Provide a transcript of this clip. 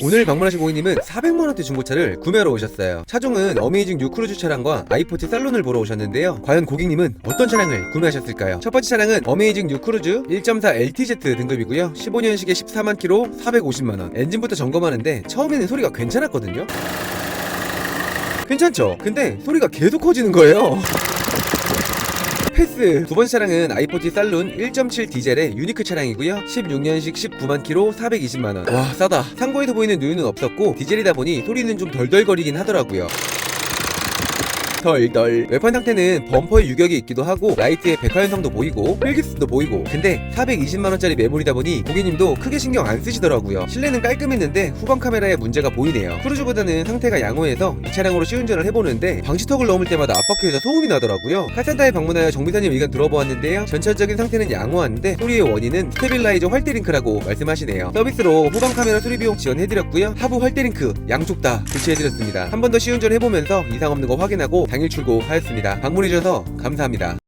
오늘 방문하신 고객님은 400만원대 중고차를 구매하러 오셨어요. 차종은 어메이징 뉴 크루즈 차량과 아이포트 살론을 보러 오셨는데요. 과연 고객님은 어떤 차량을 구매하셨을까요? 첫 번째 차량은 어메이징 뉴 크루즈 1.4 LTZ 등급이고요. 15년식에 14만 킬로 450만원. 엔진부터 점검하는데 처음에는 소리가 괜찮았거든요. 괜찮죠? 근데 소리가 계속 커지는 거예요. 패스. 두 번째 차량은 아이포티 살룬 1.7 디젤의 유니크 차량이고요. 16년식 19만 킬로 420만원. 와 싸다. 상고에서 보이는 누유는 없었고 디젤이다 보니 소리는 좀 덜덜거리긴 하더라고요 덜덜. 외판 상태는 범퍼에 유격이 있기도 하고 라이트에 백화현상도 보이고 필기스도 보이고. 근데 420만원짜리 매물이다 보니 고객님도 크게 신경 안 쓰시더라고요. 실내는 깔끔했는데 후방 카메라에 문제가 보이네요. 크루즈보다는 상태가 양호해서 이 차량으로 시운전을 해보는데 방지턱을 넘을 때마다 앞바퀴에서 소음이 나더라고요. 카센터에 방문하여 정비사님 의견 들어보았는데요. 전체적인 상태는 양호한데 소리의 원인은 스테빌라이저 활대링크라고 말씀하시네요. 서비스로 후방 카메라 수리 비용 지원해드렸고요. 하부 활대링크 양쪽 다 교체해드렸습니다. 한 번 더 시운전 해보면서 이상 없는 거 확인하고 당일 출고하였습니다. 방문해주셔서 감사합니다